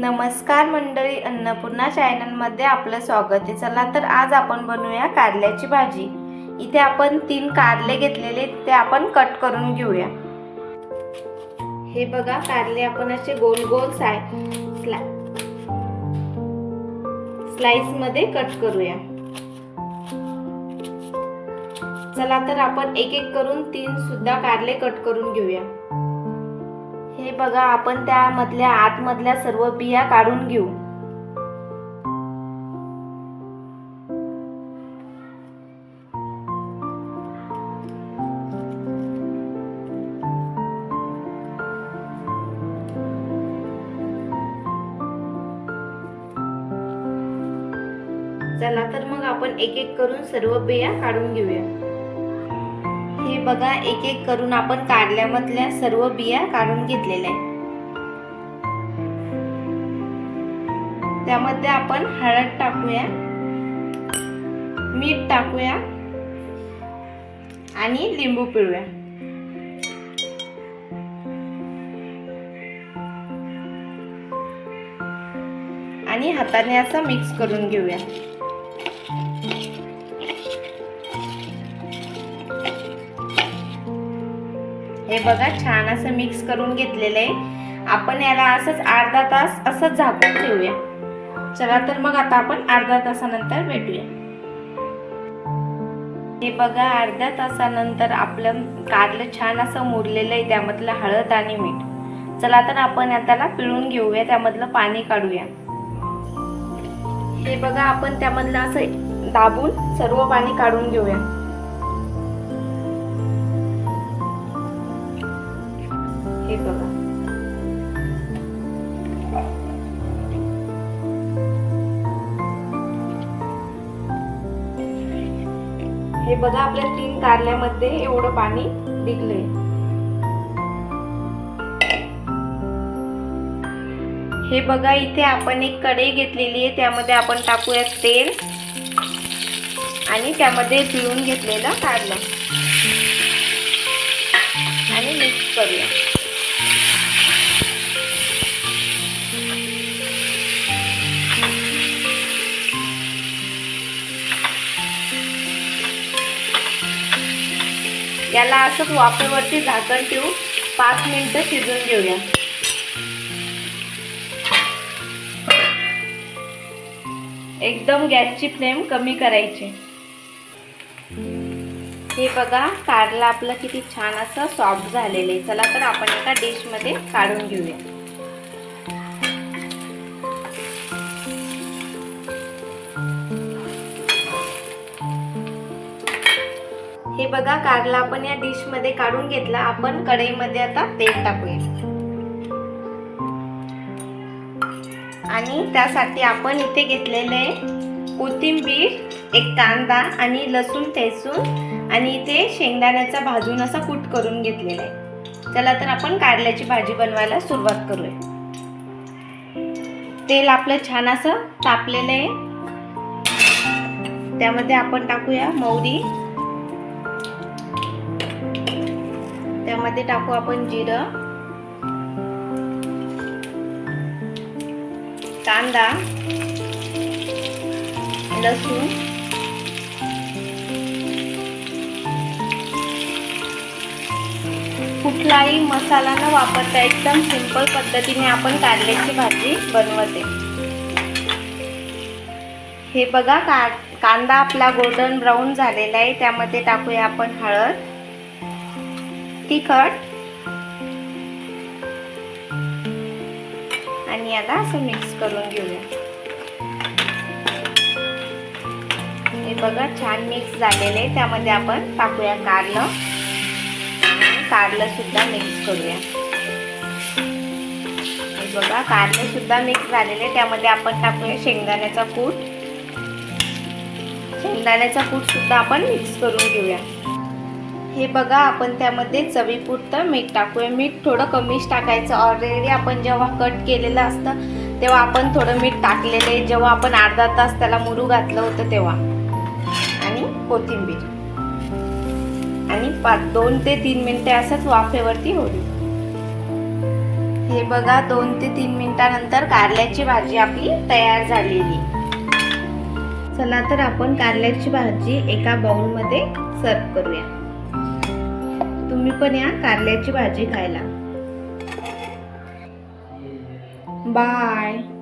नमस्कार मंडळी अन्नपूर्णा चॅनलमध्ये आपलं स्वागत आहे. चला तर आज आपण बनवूया कारल्याची भाजी. इथे आपण तीन कारले घेतलेले ते आपण कट करून घेऊया. हे बघा कारले आपण असे गोल गोल साय स्ला स्लाइसमध्ये कट करूया. चला तर आपण एक एक करून तीन सुद्धा कारले कट करून घेऊया. हे बघा आपण त्यामधल्या आतमधल्या सर्व बिया काढून घेऊ. चला तर मग आपण एक एक करून सर्व बिया काढून घेऊया. हे बघा एक एक करून आपण कारल्यामधल्या सर्व बिया काढून घेतलेल्या आहेत. त्यामध्ये आपण हळद टाकूया मीठ टाकूया आणि लिंबू पिळूया. आणि हाताने असं मिक्स करून घेऊया. हे बघा छान असं मिक्स करून घेतलेलं आहे आपण याला असंच अर्धा तास असंच झाकून ठेवूया. चला तर मग आता आपण अर्धा तासानंतर भेटूया. हे बघा अर्ध्या तासानंतर आपलं कारलं छान असं मुरलेलं आहे त्यामधलं हळद आणि मीठ. चला तर आपण त्याला पिळून घेऊया त्यामधलं पाणी काढूया. हे बघा आपण त्यामधलं असं दाबून सर्व पाणी काढून घेऊया. हे बघा. हे बघा आपल्या तीन कारल्यामध्ये एवढं पाणी निघलंय. हे बघा इथे आपण एक कढई घेतलेली आहे. त्यामध्ये आपण टाकूया तेल आणि त्यामध्ये पिळून घेतलेलं कारलं. आणि मिक्स करूया. याला असंच वाफेवरती झाकण ठेवून पाच मिनटं शिजून घेऊया. एकदम गॅसची फ्लेम कमी करायची. हे बघा कारला आपलं किती छान असं सॉफ्ट झालेलं आहे. चला तर आपण एका डिशमध्ये काढून घेऊया. बघा कारला आपण या डिशमध्ये काढून घेतला. आपण कढईमध्ये आता तेल टाकूया. आणि त्यासाठी आपण इथे घेतलेले कोथिंबीर एक कांदा आणि लसूण ठेचून आणि इथे शेंगदाण्याचा भाजून असा कूट करून घेतलेला आहे. चला तर आपण कारल्याची भाजी बनवायला सुरुवात करूया. तेल आपलं छान असं तापलेलं आहे. त्यामध्ये आपण टाकूया मौरी. त्यामध्ये टाकू आपण जिरं. कांदा. लसूण. कुठलाही मसाला न वापरता एकदम सिंपल पद्धतीने आपण कारल्याची भाजी बनवते. हे बघा का कांदा आपला गोल्डन ब्राऊन झालेला आहे. त्यामध्ये टाकूया आपण हळद. तिखट आणि याला असं मिक्स करून घेऊया. हे बघा छान मिक्स झालेले. आहे त्यामध्ये आपण टाकूया कारलं. कारलं सुद्धा मिक्स करूया. हे बघा कारले सुद्धा मिक्स झालेले. आहे त्यामध्ये आपण टाकूया शेंगदाण्याचा कूट. शेंगदाण्याचा कूट सुद्धा आपण मिक्स करून घेऊया. हे बघा आपण त्यामध्ये चवीपुरतं मीठ टाकूया. मीठ थोडं कमीच टाकायचं. ऑलरेडी आपण जेव्हा कट केलेलं असतं तेव्हा आपण थोडं मीठ टाकलेलं आहे. जेव्हा आपण अर्धा तास त्याला मुरू घातलं होतं तेव्हा. आणि कोथिंबीर. आणि पाच दोन ते तीन मिनटे असंच वाफेवरती होईल. हे बघा दोन ते तीन मिनिटानंतर कारल्याची भाजी आपली तयार झालेली. चला तर आपण कारल्याची भाजी एका बाउलमध्ये सर्व करूया. तुम्ही पण या कारल्याची भाजी खायला. बाय.